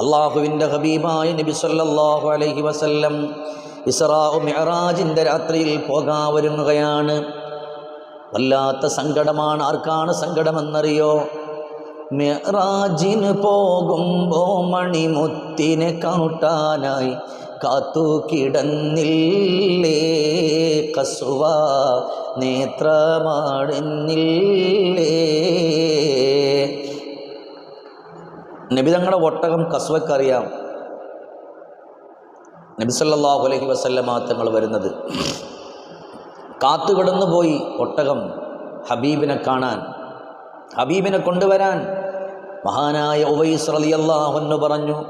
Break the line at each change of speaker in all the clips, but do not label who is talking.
അള്ളാഹുവിന്റെ ഹബീബായ നബി സല്ലല്ലാഹു അലൈഹി വസല്ലം ഇസ്രാഉ മെഹറാജിന്റെ രാത്രിയിൽ പോകാൻ ഒരുങ്ങുകയാണ്. വല്ലാത്ത സങ്കടമാണ്. ആർക്കാണ് സങ്കടമെന്നറിയോ? മെഹറാജിന് പോകുമ്പോ മണിമുത്തിനെ കാട്ടാനായി കാത്തു കിടന്നില്ലേ? കസുവ നേത്രമാടുന്നില്ലേ നബി തങ്ങളുടെ ഒട്ടകം കസ്വക്കറിയാം. നബിസല്ലാഹു അലഹി വസല്ലമ തങ്ങൾ വരുന്നത്. കാത്തുകിടന്നു പോയി ഒട്ടകം ഹബീബിനെ കാണാൻ. ഹബീബിനെ കൊണ്ടുവരാൻ മഹാനായ ഉവൈസ് റളിയല്ലാഹു പറഞ്ഞു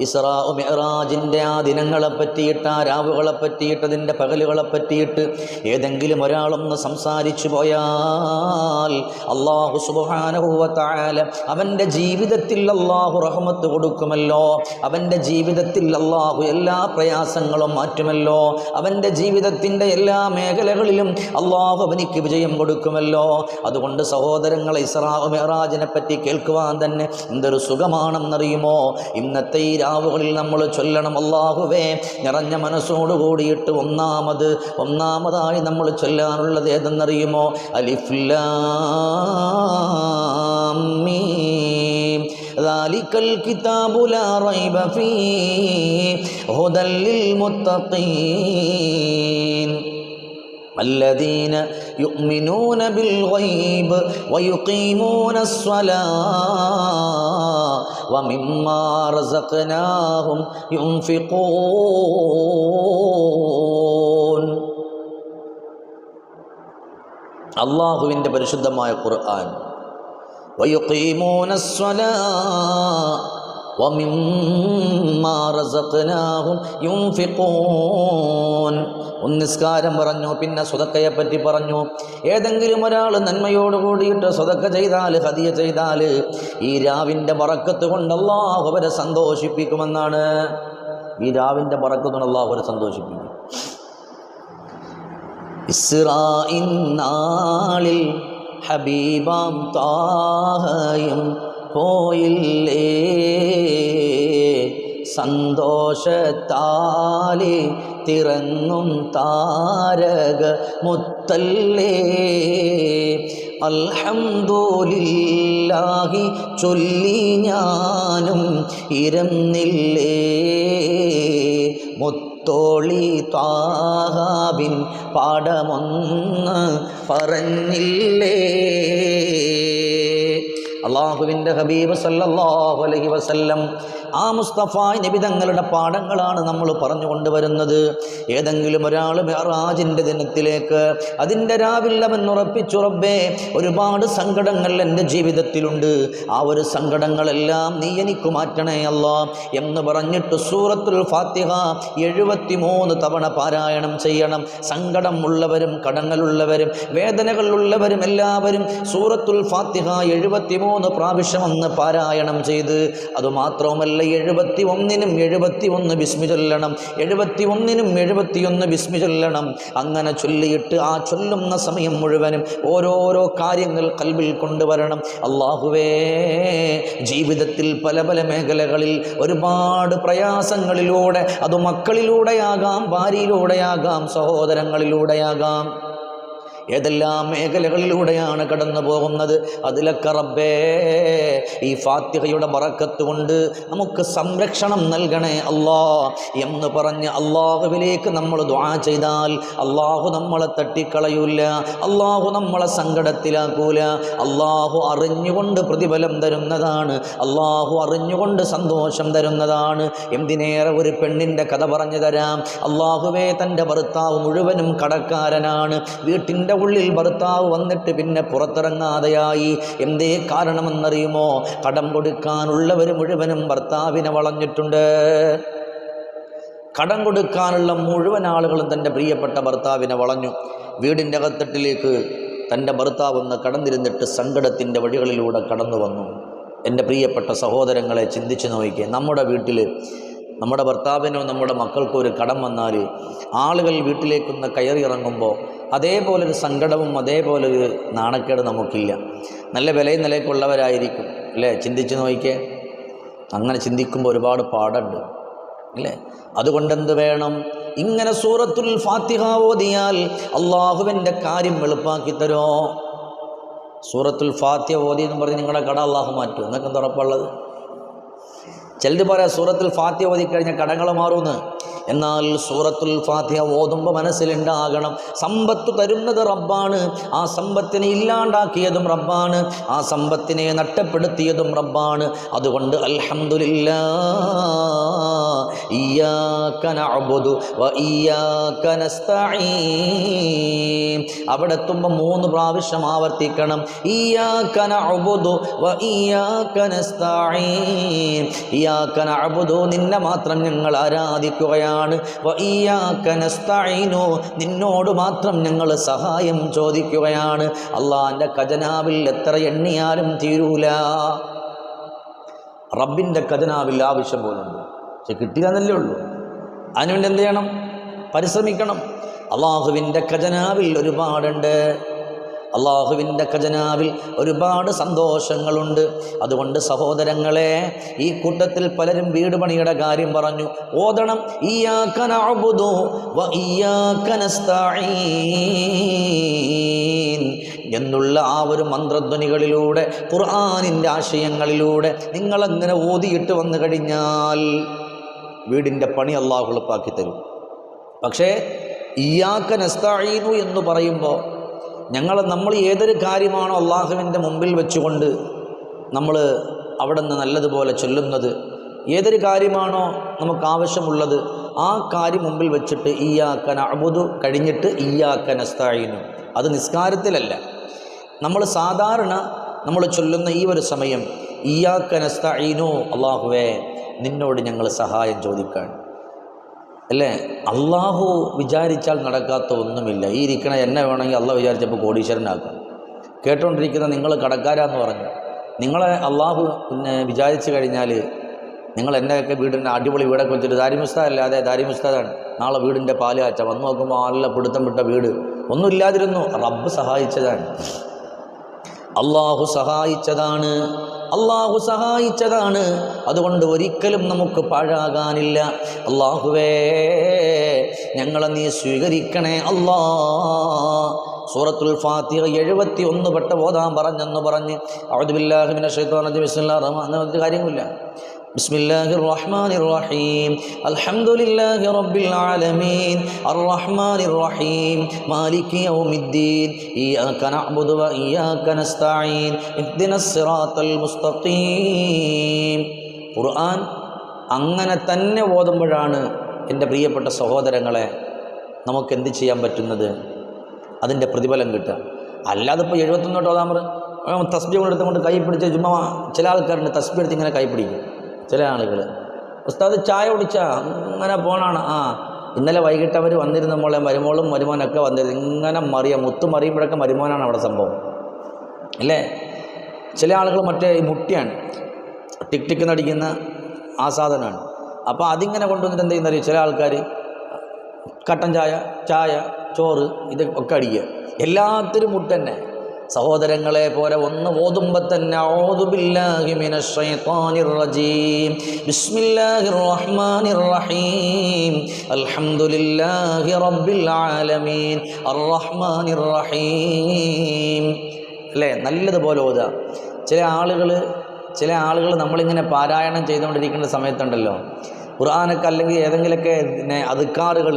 ഇസ്രാ മെഹറാജിന്റെ ആ ദിനങ്ങളെ പറ്റിയിട്ട് ആ രാവുകളെ പറ്റിയിട്ട് അതിന്റെ പകലുകളെ പറ്റിയിട്ട് ഏതെങ്കിലും ഒരാളൊന്ന് സംസാരിച്ചു പോയാൽ അള്ളാഹു സുബാനഹുവത്തായാല അവന്റെ ജീവിതത്തിൽ അള്ളാഹു റഹ്മത്ത് കൊടുക്കുമല്ലോ. അവന്റെ ജീവിതത്തിൽ അള്ളാഹു എല്ലാ പ്രയാസങ്ങളും മാറ്റുമല്ലോ. അവന്റെ ജീവിതത്തിന്റെ എല്ലാ മേഖലകളിലും അള്ളാഹു അവനിക്ക് വിജയം കൊടുക്കുമല്ലോ. അതുകൊണ്ട് സഹോദരങ്ങളെ ഇസ്രാ മെഹറാജിനെ പറ്റി കേൾക്കുവാൻ തന്നെ എന്തൊരു സുഖമാണെന്നറിയുമോ? ഇന്നത്തെ ഈ രാവുകളിൽ നമ്മൾ ചൊല്ലണം അള്ളാഹുവേ നിറഞ്ഞ മനസ്സോട് കൂടിയിട്ട് ഒന്നാമത് ഒന്നാമതായി നമ്മൾ ചൊല്ലാനുള്ളത് ഏതെന്നറിയുമോ അലിഫ്ലാം മീം ذلك الكتاب لا ريب فيه هدى للمتقين الذين يؤمنون بالغيب ويقيمون الصلاة ومما رزقناهم ينفقون. الله عند برشد ما يقرآن ويقيمون الصلاة നിസ്കാരം പറഞ്ഞു പിന്നെ സ്വതക്കയെ പറ്റി പറഞ്ഞു. ഏതെങ്കിലും ഒരാൾ നന്മയോട് കൂടിയിട്ട് സ്വതക്ക ചെയ്താൽ ഹതിയ ചെയ്താൽ ഈ രാവിന്റെ പറക്കത്ത് കൊണ്ട് അവരെ സന്തോഷിപ്പിക്കുമെന്നാണ്. ഈ രാവിന്റെ പറക്കത്ത് കൊണ്ട് അവരെ സന്തോഷിപ്പിക്കും. ഇസ്രായിൻ ഹബീബാം താഹയും പോയില്ലേ? സന്തോഷത്താലി തിറങ്ങും താരക മുത്തല്ലേ? അൽഹംദുലില്ലാഹി ചൊല്ലി ഞാനും ഇരന്നില്ലേ? മുത്തോളി താഹാബിൻ പാടമൊന്ന് പറഞ്ഞില്ലേ? അള്ളാഹുവിന്റെ ഹബീബ് സല്ലല്ലാഹു അലൈഹി വസല്ലം ആ മുസ്തഫ നബി തങ്ങളുടെ പാഠങ്ങളാണ് നമ്മൾ പറഞ്ഞു കൊണ്ടുവരുന്നത് ഏതെങ്കിലും ഒരാൾ മെഹറാജിന്റെ ദിനത്തിലേക്ക് അതിന്റെ രാവില്ലമെന്നുറപ്പിച്ചു റബ്ബേ ഒരുപാട് സങ്കടങ്ങൾ എന്റെ ജീവിതത്തിലുണ്ട്. ആ ഒരു സങ്കടങ്ങളെല്ലാം നീ എനിക്ക് മാറ്റണേ അല്ല എന്ന് പറഞ്ഞിട്ട് സൂറത്തുൽ ഫാത്തിഹ എഴുപത്തി മൂന്ന് തവണ പാരായണം ചെയ്യണം. സങ്കടം ഉള്ളവരും കടങ്ങളുള്ളവരും വേദനകളുള്ളവരും എല്ലാവരും സൂറത്തുൽ ഫാത്തിഹ എഴുപത്തി മൂന്ന് പ്രാവശ്യം ഒന്ന് പാരായണം ചെയ്ത്. അതുമാത്രവുമല്ല എഴുപത്തി ഒന്നിനും എഴുപത്തി ഒന്ന് ബിസ്മി ചൊല്ലണം എഴുപത്തി ഒന്നിനും എഴുപത്തിയൊന്ന് ബിസ്മി ചൊല്ലണം. അങ്ങനെ ചൊല്ലിയിട്ട് ആ ചൊല്ലുന്ന സമയം മുഴുവനും ഓരോരോ കാര്യങ്ങൾ കൽവിൽ കൊണ്ടുവരണം. അള്ളാഹുവേ ജീവിതത്തിൽ പല പല മേഖലകളിൽ ഒരുപാട് പ്രയാസങ്ങളിലൂടെ അത് മക്കളിലൂടെയാകാം ഭാര്യയിലൂടെയാകാം സഹോദരങ്ങളിലൂടെയാകാം. ഏതെല്ലാം മേഖലകളിലൂടെയാണ് കടന്നു പോകുന്നത്? അതിലൊക്കെ റബ്ബേ ഈ ഫാത്തിഹയുടെ കൊണ്ട് നമുക്ക് സംരക്ഷണം നൽകണേ അള്ളാ എന്ന് പറഞ്ഞ് അള്ളാഹുവിലേക്ക് നമ്മൾ ദ്വാ ചെയ്താൽ അള്ളാഹു നമ്മളെ തട്ടിക്കളയൂല അള്ളാഹു നമ്മളെ സങ്കടത്തിലാക്കൂല. അള്ളാഹു അറിഞ്ഞുകൊണ്ട് പ്രതിഫലം തരുന്നതാണ് അള്ളാഹു അറിഞ്ഞുകൊണ്ട് സന്തോഷം തരുന്നതാണ്. എന്തിനേറെ ഒരു പെണ്ണിന്റെ കഥ പറഞ്ഞു തരാം? അള്ളാഹുവേ തന്റെ ഭർത്താവ് മുഴുവനും കടക്കാരനാണ് വീട്ടിന്റെ ഉള്ളിൽ ഭർത്താവ് വന്നിട്ട് പിന്നെ പുറത്തിറങ്ങാതെയായി. എന്തേ കാരണമെന്നറിയുമോ? കടം കൊടുക്കാനുള്ളവർ മുഴുവനും ഭർത്താവിനെ വളഞ്ഞിട്ടുണ്ട്. കടം കൊടുക്കാനുള്ള മുഴുവൻ ആളുകളും തന്റെ പ്രിയപ്പെട്ട ഭർത്താവിനെ വളഞ്ഞു. വീടിന്റെ അകത്തട്ടിലേക്ക് തന്റെ ഭർത്താവ് ഒന്ന് കടന്നിരുന്നിട്ട് സങ്കടത്തിന്റെ വഴികളിലൂടെ കടന്നു വന്നു. എന്റെ പ്രിയപ്പെട്ട സഹോദരങ്ങളെ ചിന്തിച്ചു നോക്കിയേ. നമ്മുടെ വീട്ടിൽ നമ്മുടെ ഭർത്താവിനോ നമ്മുടെ മക്കൾക്കോ ഒരു കടം വന്നാൽ ആളുകൾ വീട്ടിലേക്കൊന്ന് കയറി ഇറങ്ങുമ്പോൾ അതേപോലൊരു സങ്കടവും അതേപോലൊരു നാണക്കേട് നമുക്കില്ല. നല്ല വിലയും നിലയ്ക്കുള്ളവരായിരിക്കും അല്ലേ? ചിന്തിച്ച് നോക്കിയേ അങ്ങനെ ചിന്തിക്കുമ്പോൾ ഒരുപാട് പാടുണ്ട് അല്ലേ? അതുകൊണ്ടെന്ത് വേണം? ഇങ്ങനെ സൂറത്തുൽ ഫാത്തിഹ ഓതിയാൽ അള്ളാഹുവിന്റെ കാര്യം എളുപ്പാക്കി തരോ? സൂറത്തുൽ ഫാത്തിഹ ഓതി എന്ന് പറഞ്ഞ് നിങ്ങളുടെ കട അള്ളാഹു മാറ്റും. എന്നൊക്കെ ഉറപ്പുള്ളത്? ചിലർ പറയാം സൂറത്തുൽ ഫാത്തിഹ ഓതി കഴിഞ്ഞാൽ കടങ്ങൾ മാറുമെന്ന് എന്നാൽ സൂറത്തുൽ ഫാത്തിഹ ഓതുമ്പോൾ മനസ്സിലുണ്ടാകണം. സമ്പത്ത് തരുന്നത് റബ്ബാണ്. ആ സമ്പത്തിനെ ഇല്ലാണ്ടാക്കിയതും റബ്ബാണ്. ആ സമ്പത്തിനെ നഷ്ടപ്പെടുത്തിയതും റബ്ബാണ്. അതുകൊണ്ട് നസ്തഈൻ. അവിടെ എത്തുമ്പോൾ മൂന്ന് പ്രാവശ്യം ആവർത്തിക്കണം. നിന്നെ മാത്രം ഞങ്ങൾ ആരാധിക്കുകയാണ്. നസ്തഈനു. നിന്നോട് മാത്രം ഞങ്ങൾ സഹായം ചോദിക്കുകയാണ്. അള്ളാന്റെ ഖജനാവിൽ എത്ര എണ്ണിയാലും തീരൂല. റബ്ബിന്റെ ഖജനാവിൽ ആവശ്യം പോലുണ്ട്. പക്ഷെ കിട്ടില്ല എന്നല്ലേ ഉള്ളൂ. അതിനുവേണ്ടി എന്ത് ചെയ്യണം? പരിശ്രമിക്കണം. അള്ളാഹുവിന്റെ ഖജനാവിൽ ഒരുപാടുണ്ട്. അള്ളാഹുവിന്റെ ഖജനാവിൽ ഒരുപാട് സന്തോഷങ്ങളുണ്ട്. അതുകൊണ്ട് സഹോദരങ്ങളെ ഈ കൂട്ടത്തിൽ പലരും വീട് പണിയുടെ കാര്യം പറഞ്ഞു. ഓതണം എന്നുള്ള ആ ഒരു മന്ത്രധ്വനികളിലൂടെ ഖുർആാനിന്റെ ആശയങ്ങളിലൂടെ നിങ്ങളങ്ങനെ ഓതിയിട്ട് വന്നു കഴിഞ്ഞാൽ വീടിന്റെ പണി അള്ളാഹു എളുപ്പാക്കി തരും. പക്ഷേ ഇയാക്ക നസ്താഴീനു എന്ന് പറയുമ്പോൾ ഞങ്ങൾ നമ്മൾ ഏതൊരു കാര്യമാണോ അള്ളാഹുവിന്റെ മുമ്പിൽ വെച്ചുകൊണ്ട് നമ്മൾ അവിടെ നിന്ന് നല്ലതുപോലെ ചൊല്ലുന്നത് ഏതൊരു കാര്യമാണോ നമുക്ക് ആവശ്യമുള്ളത് ആ കാര്യം മുമ്പിൽ വെച്ചിട്ട് ഈയാക്കൻ അബുദു കഴിഞ്ഞിട്ട് ഈയാക്കൻ നസ്താഴീനു അത് നിസ്കാരത്തിലല്ല. നമ്മൾ സാധാരണ നമ്മൾ ചൊല്ലുന്ന ഈ ഒരു സമയം ഈയാക്കൻ അസ്തായിനു അള്ളാഹുവേ നിന്നോട് ഞങ്ങൾ സഹായം ചോദിക്കാൻ അല്ലേ? അള്ളാഹു വിചാരിച്ചാൽ നടക്കാത്ത ഒന്നുമില്ല. ഈ ഇരിക്കണ എന്നെ വേണമെങ്കിൽ അള്ളാഹ് വിചാരിച്ചപ്പോൾ കോടീശ്വരനാക്കും. കേട്ടുകൊണ്ടിരിക്കുന്ന നിങ്ങൾ കടക്കാരാന്ന് പറഞ്ഞു. നിങ്ങളെ അള്ളാഹു പിന്നെ വിചാരിച്ചു കഴിഞ്ഞാൽ നിങ്ങൾ എന്നെയൊക്കെ വീടിന്റെ അടിപൊളി വീടൊക്കെ വെച്ചിട്ട് ദാരിമുസ്താദല്ല? അതെ ദാരിമുസ്താദാണ്. നാളെ വീടിന്റെ പാൽ കാച്ച വന്ന് നോക്കുമ്പോൾ നല്ല പിടുത്തം വിട്ട വീട്. ഒന്നുമില്ലാതിരുന്നു. റബ്ബ് സഹായിച്ചതാണ്. അള്ളാഹു സഹായിച്ചതാണ്. അള്ളാഹു സഹായിച്ചതാണ്. അതുകൊണ്ട് ഒരിക്കലും നമുക്ക് പാഴാകാനില്ല. അള്ളാഹുവേ ഞങ്ങളെ നീ സ്വീകരിക്കണേ അല്ലാ. സൂറത്തുൽ ഫാത്തിഹ എഴുപത്തി ഒന്ന് പെട്ട ഓതാൻ പറഞ്ഞെന്ന് പറഞ്ഞ് അവദുബില്ലാഹിമിനെ ഷെയ്ത്തോനജി ബിസ്മില്ലാ റഹ്മാൻ അങ്ങനെ കാര്യമില്ല بسم الله الرحمن الرحيم الحمد لله رب العالمين الرحمن الرحيم مالك يوم الدين إياك نعبد وإياك نستعين اهدنا الصراط المستقيم ഖുർആൻ അങ്ങനെ തന്നെ ഓതുമ്പോഴാണ് എൻ്റെ പ്രിയപ്പെട്ട സഹോദരങ്ങളെ നമുക്ക് എന്ത് ചെയ്യാൻ പറ്റുന്നത് അതിൻ്റെ പ്രതിഫലം കിട്ടുക അല്ലാതെ ഇപ്പോൾ എഴുപത്തൊന്നോട്ട് ഓതാൻ പറ തസ്ബി കൊണ്ടെടുത്തുകൊണ്ട് കൈ പിടിച്ച് ചുമ്മാ ചില ആൾക്കാരുണ്ട് തസ്ബി എടുത്ത് ഇങ്ങനെ കൈ പിടിക്കും ചില ആളുകൾ ഉസ്താദ് ചായ കുടിച്ചാ അങ്ങനെ പോണാണ്. ആ ഇന്നലെ വൈകിട്ട് അവർ വന്നിരുന്ന മോളെ മരുമോളും മരുമോനൊക്കെ വന്നിരുന്നു. ഇങ്ങനെ മറിയ മുത്തു മറിയുമ്പോഴൊക്കെ മരുമോനാണ് അവിടെ സംഭവം. അല്ലേ? ചില ആളുകൾ മറ്റേ ഈ മുട്ടിയാണ്. ടിക് ടിക്ക് നടിക്കുന്ന ആ സാധനമാണ്. അപ്പോൾ അതിങ്ങനെ കൊണ്ടുവന്നിട്ട് എന്ത് ചെയ്യുന്ന ചില ആൾക്കാർ കട്ടൻ ചായ ചായ ചോറ് ഇത് ഒക്കെ അടിക്കുക. എല്ലാത്തിനും മുട്ട് തന്നെ സഹോദരങ്ങളെ പോലെ ഒന്ന് ഓതുമ്പോൾ അല്ലേ? നല്ലതുപോലെ ഓതുക. ചില ആളുകൾ ചില ആളുകൾ നമ്മളിങ്ങനെ പാരായണം ചെയ്തുകൊണ്ടിരിക്കുന്ന സമയത്തുണ്ടല്ലോ. ഖുർആാനൊക്കെ അല്ലെങ്കിൽ ഏതെങ്കിലുമൊക്കെ പിന്നെ അതുക്കാറുകൾ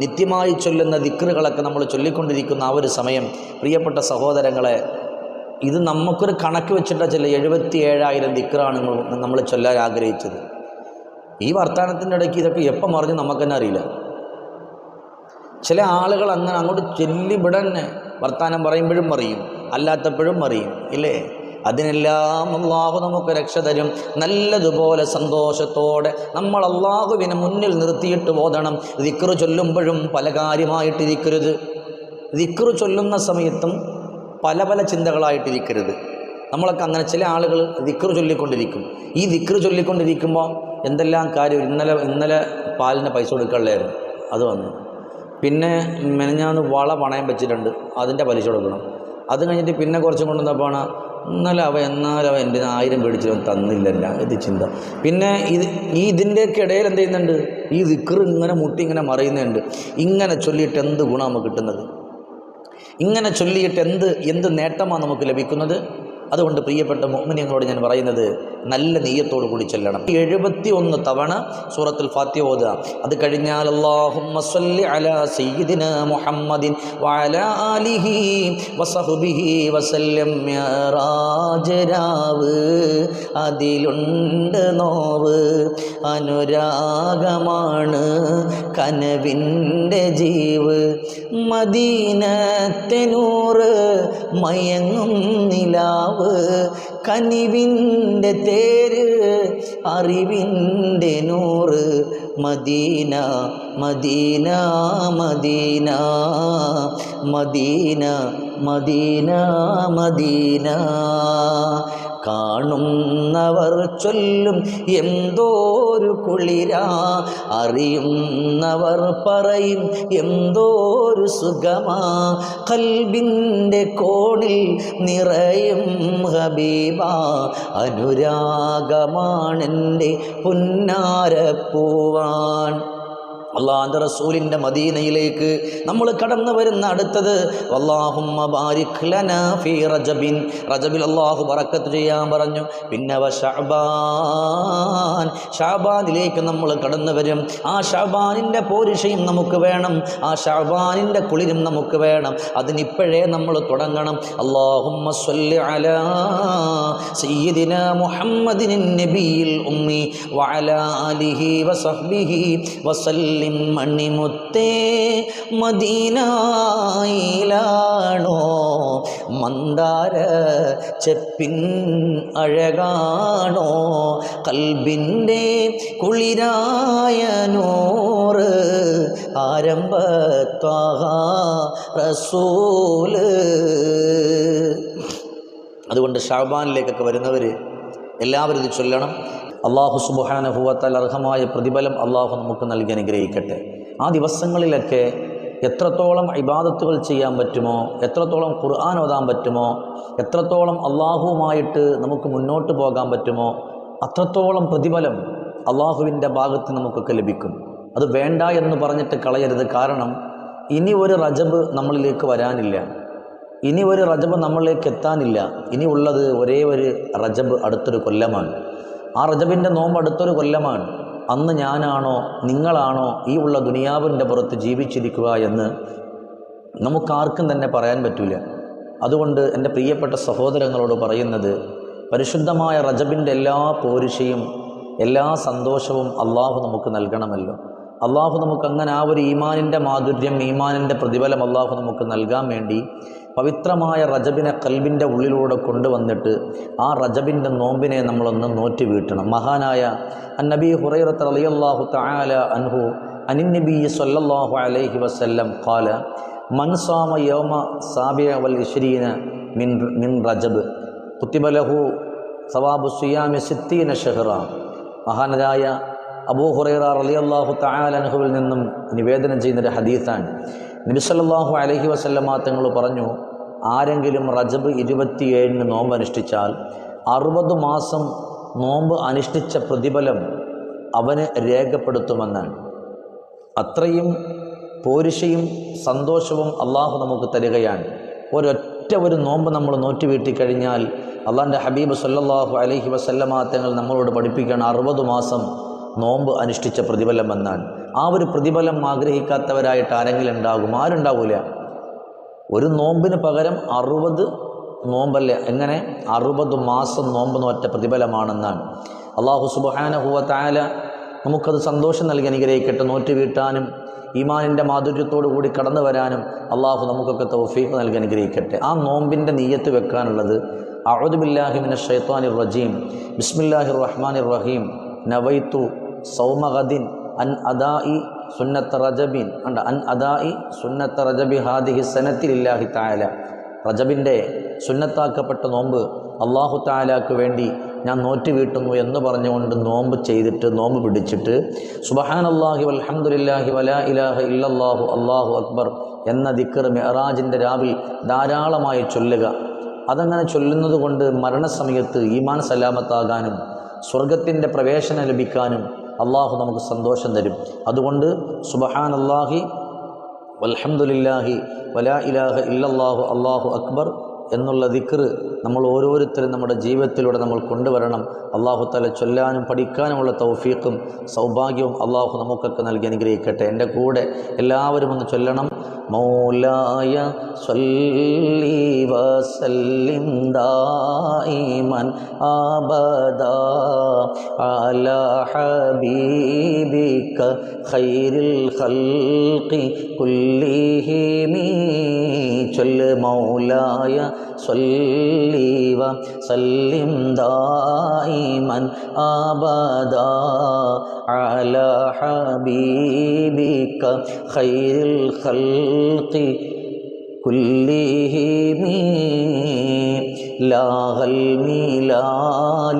നിത്യമായി ചൊല്ലുന്ന ദിക്റുകളൊക്കെ നമ്മൾ ചൊല്ലിക്കൊണ്ടിരിക്കുന്ന ആ ഒരു സമയം. പ്രിയപ്പെട്ട സഹോദരങ്ങളെ ഇത് നമുക്കൊരു കണക്ക് വെച്ചിട്ട ചില എഴുപത്തി ഏഴായിരം ദിക്റാണ് നമ്മൾ ചൊല്ലാൻ ആഗ്രഹിച്ചത്. ഈ വർത്തമാനത്തിന്റെ ഇടയ്ക്ക് ഇതൊക്കെ എപ്പം മറിഞ്ഞ് നമുക്ക് തന്നെ അറിയില്ല. ചില ആളുകൾ അങ്ങനെ അങ്ങോട്ട് ചൊല്ലിവിടന്നെ വർത്തമാനം പറയുമ്പോഴും അറിയും അല്ലാത്തപ്പോഴും അറിയും ഇല്ലേ? അതിനെല്ലാം അള്ളാഹു നമുക്ക് രക്ഷ തരും. നല്ലതുപോലെ സന്തോഷത്തോടെ നമ്മൾ അള്ളാഹുവിനെ മുന്നിൽ നിർത്തിയിട്ട് ഓതണം. ദിക്റ് ചൊല്ലുമ്പോഴും പല കാര്യമായിട്ടിരിക്കരുത് ദിക്റ് ചൊല്ലുന്ന സമയത്തും പല പല ചിന്തകളായിട്ടിരിക്കരുത് നമ്മളൊക്കെ അങ്ങനെ ചില ആളുകൾ ദിക്റ് ചൊല്ലിക്കൊണ്ടിരിക്കും. ഈ ദിക്റ് ചൊല്ലിക്കൊണ്ടിരിക്കുമ്പോൾ എന്തെല്ലാം കാര്യം? ഇന്നലെ ഇന്നലെ പാലിന് പൈസ കൊടുക്കാനുള്ളായിരുന്നു അത് വന്നു. പിന്നെ മെനഞ്ഞാന്ന് വള പണയം വെച്ചിട്ടുണ്ട്. അതിന്റെ പലിശ കൊടുക്കണം. അത് കഴിഞ്ഞിട്ട് പിന്നെ കുറച്ചും കൊണ്ടുവന്നപ്പോഴാണ് എന്നാലും അവ എന്നാലും അവ എന്റെ ആയിരം പേടിച്ചവൻ തന്നില്ലല്ല ഇത് ചിന്ത. പിന്നെ ഇത് ഈ ഇതിന്റെയൊക്കെ ഇടയിൽ എന്ത് ചെയ്യുന്നുണ്ട്? ഈ ദിക്കർ ഇങ്ങനെ മുട്ടി ഇങ്ങനെ മറയുന്നുണ്ട്. ഇങ്ങനെ ചൊല്ലിയിട്ട് എന്ത് ഗുണമാണ് കിട്ടുന്നത്? ഇങ്ങനെ ചൊല്ലിയിട്ട് എന്ത് എന്ത് നേട്ടമാണ് നമുക്ക് ലഭിക്കുന്നത്? അതുകൊണ്ട് പ്രിയപ്പെട്ട മോമിനിയങ്ങളോട് ഞാൻ പറയുന്നത് നല്ല നെയ്യത്തോടു കൂടി ചെല്ലണം. എഴുപത്തി ഒന്ന് തവണ സൂറത്തുൽ ഫാത്തി ഓതുക. അത് കഴിഞ്ഞാൽ അല്ലാഹുമ്മ സല്ലി അലാ മുഹമ്മദിൻ ആലിഹി വസല്ലം. മിഅറാജ് രാവ് അതിലുണ്ട് നോവ് അനുരാഗമാണ്. കനവിന്റെ ജീവ്. മദീനത്തെ നൂറ് മയങ്ങും നിലാവ്. കനിവിന്റെ തേര് അറിവിന്റെ നൂറ്. Medina Medina Medina. Medina Medina Medina. കാണുന്നവർ ചൊല്ലും എന്തോരു കുളിരാ. അറിയുന്നവർ പറയും എന്തോരു സുഖമാ. കൽബിന്റെ കോണിൽ നിറയും ഹബീബ. അനുരാഗമാണെന്റെ പുന്നാരപ്പൂവാൻ. അള്ളാഹന്റെ റസൂലിന്റെ മദീനയിലേക്ക് നമ്മൾ കടന്നു വരുന്ന അടുത്തത് വല്ലാഹുമ്മ ബാരിക് ലനാ ഫീ റജബിൻ. റജബിൽ അള്ളാഹു ബറക്കത്ത് ചെയ്യാൻ പറഞ്ഞു. പിന്നെ വ ഷാബാനിലേക്ക് നമ്മൾ കടന്നു വരും. ആ ഷാബാനിന്റെ പോരിഷയും നമുക്ക് വേണം. ആ ഷാബാനിന്റെ കുളിരും നമുക്ക് വേണം. അതിനിപ്പോഴേ നമ്മൾ തുടങ്ങണം. അള്ളാഹുമ്മ അലാ സയ്യിദിന മുഹമ്മദിൻ നബിയിൽ ഉമ്മി ആലിഹി വസല്ലം മണിമുത്തേ മദീനായിലാണോ? മന്ദാര ചെപ്പിൻ അഴകാണോ? കൽബിന്റെ കുളിരായ നൂറ് ആരംഭത്വാഹ റസൂൽ. അതുകൊണ്ട് ഷാബാനിലേക്കൊക്കെ വരുന്നവർ എല്ലാവരും ഇത് ചൊല്ലണം. അള്ളാഹു സുബാനുഭവത്താൽ അർഹമായ പ്രതിഫലം അള്ളാഹു നമുക്ക് നൽകി അനുഗ്രഹിക്കട്ടെ. ആ ദിവസങ്ങളിലൊക്കെ എത്രത്തോളം ഇബാദത്തുകൾ ചെയ്യാൻ പറ്റുമോ എത്രത്തോളം ഖുർആൻ ഓതാൻ പറ്റുമോ എത്രത്തോളം അള്ളാഹുവുമായിട്ട് നമുക്ക് മുന്നോട്ട് പോകാൻ പറ്റുമോ അത്രത്തോളം പ്രതിഫലം അള്ളാഹുവിന്റെ ഭാഗത്ത് നമുക്കൊക്കെ ലഭിക്കും. അത് വേണ്ട എന്ന് പറഞ്ഞിട്ട് കളയരുത്. കാരണം ഇനി ഒരു റജബ് നമ്മളിലേക്ക് വരാനില്ല. ഇനി ഒരു റജബ് നമ്മളിലേക്ക് എത്താനില്ല. ഇനി ഉള്ളത് ഒരേ ഒരു റജബ് അടുത്തൊരു കൊല്ലമാണ്. ആ റജബിന്റെ നോമ്പ് അടുത്തൊരു കൊല്ലമാണ്. അന്ന് ഞാനാണോ നിങ്ങളാണോ ഈ ഉള്ള ദുനിയാവിന്റെ പുറത്ത് ജീവിച്ചിരിക്കുക എന്ന് നമുക്കാർക്കും തന്നെ പറയാൻ പറ്റില്ല അതുകൊണ്ട് എന്റെ പ്രിയപ്പെട്ട സഹോദരങ്ങളോട് പറയുന്നത് പരിശുദ്ധമായ റജബിന്റെ എല്ലാ പോരിശയും എല്ലാ സന്തോഷവും അള്ളാഹു നമുക്ക് നൽകണമല്ലോ. അള്ളാഹു നമുക്ക് അങ്ങനെ ആ ഒരു ഈമാനിന്റെ മാധുര്യം ഈമാനിന്റെ പ്രതിഫലം അള്ളാഹു നമുക്ക് നൽകാൻ വേണ്ടി പവിത്രമായ റജബിനെ കൽബിന്റെ ഉള്ളിലൂടെ കൊണ്ടുവന്നിട്ട് ആ റജബിന്റെ നോമ്പിനെ നമ്മളൊന്ന് നോറ്റു വീട്ടണം. മഹാനായ അന്നബി ഹുറൈറത്ത് അലിയല്ലാഹു തആല അൻഹു അനിന്നബി സല്ലല്ലാഹു അലൈഹി വസല്ലം കാല മൻസാമ യോമ സാബിയ വൽ ഇശ്രീന മിൻ മിൻ റജബ് കുത്തിബലഹു സവാബു സുയാമി സിത്തീന ഷെഹ്റ. മഹാനരായ അബൂ ഹുറൈറ റളിയല്ലാഹു തആല അൻഹുവിൽ നിന്നും നിവേദനം ചെയ്യുന്നൊരു ഹദീസാണ്. നബി അലഹി അലൈഹി വസല്ലമ തങ്ങൾ പറഞ്ഞു ആരെങ്കിലും റജബ് ഇരുപത്തിയേഴിന് നോമ്പ് അനുഷ്ഠിച്ചാൽ അറുപത് മാസം നോമ്പ് അനുഷ്ഠിച്ച പ്രതിഫലം അവന് രേഖപ്പെടുത്തുമെന്നാണ് അത്രയും പോരിശയും സന്തോഷവും അള്ളാഹു നമുക്ക് തരികയാണ്. ഒരൊറ്റ ഒരു നോമ്പ് നമ്മൾ നോറ്റ് വീട്ടിക്കഴിഞ്ഞാൽ അള്ളാന്റെ ഹബീബ് സല്ലാഹു അലഹി വസല്ലമ തങ്ങൾ നമ്മളോട് പഠിപ്പിക്കുകയാണ് അറുപത് മാസം നോമ്പ് അനുഷ്ഠിച്ച പ്രതിഫലം എന്നാണ്. ആ ഒരു പ്രതിഫലം ആഗ്രഹിക്കാത്തവരായിട്ട് ആരെങ്കിലും ഉണ്ടാകും? ആരുണ്ടാവില്ല ഒരു നോമ്പിന് പകരം അറുപത് നോമ്പല്ലേ? എങ്ങനെ? അറുപത് മാസം നോമ്പ് നോറ്റ പ്രതിഫലമാണെന്നാണ്. അള്ളാഹു സുബാനഹുവ താല നമുക്കത് സന്തോഷം നൽകി അനുഗ്രഹിക്കട്ടെ. നോറ്റ് വീട്ടാനും ഈമാനിന്റെ മാധുര്യത്തോടു കൂടി കടന്നു വരാനും അള്ളാഹു നമുക്കൊക്കെ തൗഫീഖ് നൽകി അനുഗ്രഹിക്കട്ടെ. ആ നോമ്പിന്റെ നീയത്ത് വെക്കാനുള്ളത് അഴുദുബില്ലാഹിമിൻ ഷെയ്ത്താനിർ റജീം ബിസ്മില്ലാഹിർ റഹ്മാൻ റഹീം. നവൈത്തു സൗമഗദിൻ. അൻ അദാഇ സുന്നത്ത് റജബിൻ. ഉണ്ട് അൻ അദാഇ സുന്നത്ത് റജബി ഹാദിഹി സനത്തിലില്ലാഹി താല റജബിന്റെ സുന്നത്താക്കപ്പെട്ട നോമ്പ് അള്ളാഹു താലാക്ക് വേണ്ടി ഞാൻ നോറ്റ് വീട്ടുന്നു എന്ന് പറഞ്ഞുകൊണ്ട് നോമ്പ് ചെയ്തിട്ട് നോമ്പ് പിടിച്ചിട്ട് സുബഹാൻ അള്ളാഹി അലഹമുല്ലാഹി വലാ ഇലാഹ ഇല്ലല്ലാഹു അള്ളാഹു അക്ബർ എന്ന ദിക്കർ മെഹറാജിന്റെ രാവിൽ ധാരാളമായി ചൊല്ലുക. അതങ്ങനെ ചൊല്ലുന്നത് കൊണ്ട് മരണസമയത്ത് ഈമാൻ സലാമത്താകാനും സ്വർഗത്തിന്റെ പ്രവേശനം ലഭിക്കാനും അള്ളാഹു നമുക്ക് സന്തോഷം തരും. അതുകൊണ്ട് സുബഹാൻ അള്ളാഹി വൽഹംദുലില്ലാഹി വലാ ഇലാഹ ഇല്ലല്ലാഹു അള്ളാഹു അക്ബർ. എന്നുള്ള ദിക്ർ നമ്മൾ ഓരോരുത്തരും നമ്മുടെ ജീവിതത്തിലൂടെ നമ്മൾ കൊണ്ടുവരണം. അള്ളാഹു തല ചൊല്ലാനും പഠിക്കാനുമുള്ള തൗഫീഖും സൗഭാഗ്യവും അള്ളാഹു നമുക്കൊക്കെ നൽകി അനുഗ്രഹിക്കട്ടെ. എന്റെ കൂടെ എല്ലാവരും ഒന്ന് ചൊല്ലണം. മൗലായ ദായിമൻ അബദാ അലാ ഹബീബിക ഖൈറിൽ ഖൽഖി കുല്ലിഹിമി ചൊല്ല് മൗലായ സ്വല്ലി വസല്ലിം ദായിമൻ അബദാ അലാ ഹബീബിക ഖൈറിൽ ഖൽഖി كلهم لاغ الميلاله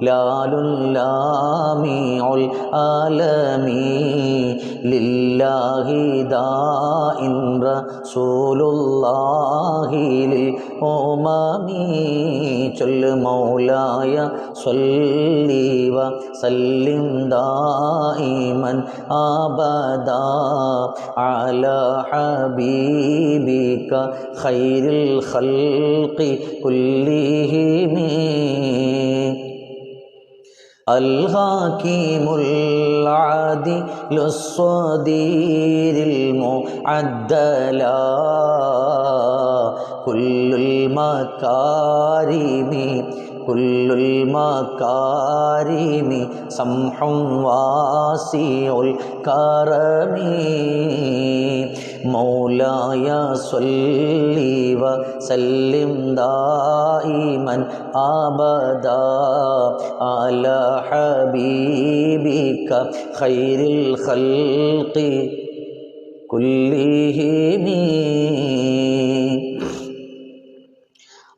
لا لامع العالمين لله داء رسول الله للأمم. جل مولاي صلي وسلم دائما أبدا على حبيبك خير الخلق كلهم الحكيم العادل الصدير المعدلا كل المكارم كل المكارم سمح واسع الكرم. مولاي صل وسلم دائما ابدا على حبيبك خير الخلق كلهم.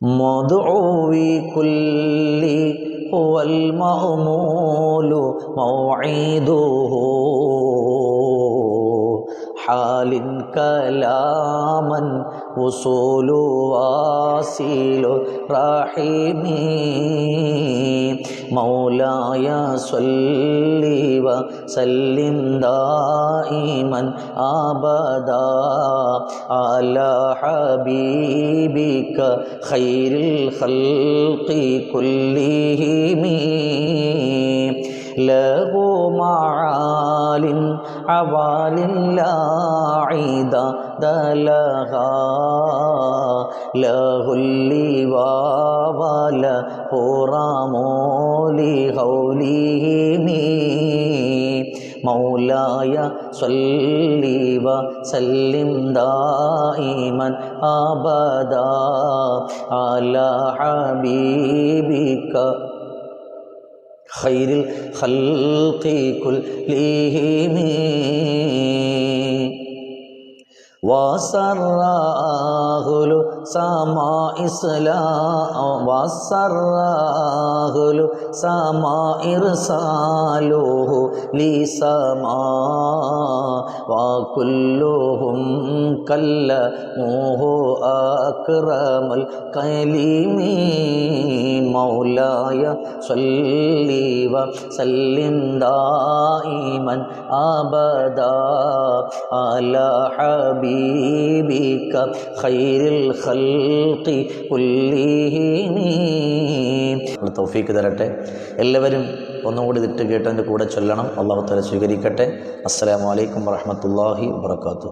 مدعوي كل هو المأمول موعده. حال كلاما وصول واصل رحيمي مولاي صل وسلم دائما أبدا على حبيبك خير الخلق كلهم. له معال عوال لا عدد لها له اللواء وله رمول قولهم مولاي صلي وسلم دائما أبدا على حبيبك. خير الخلق كلهم. വാസറാഹുലു സമാ ഇസ്ലാ വാസറാഹുലു സമാ ഇർസാലുഹു ലി സമാ വാക്കുല്ലുഹും കല്ല മൂഹു അക്രമൽ കലീമി മൗലായ സല്ലീവ സല്ലിം ദായിമൻ അബദ അല ഹബീ حبيبك خير الخلق كلهم തൗഫീക്ക് തരട്ടെ എല്ലാവരും ഒന്നുകൂടി ഇതിട്ട് കേട്ടതിൻ്റെ കൂടെ ചൊല്ലണം അള്ളാഹു തല സ്വീകരിക്കട്ടെ അസ്സലാമു അലൈക്കും വറഹമത്തല്ലാഹി വാത്തു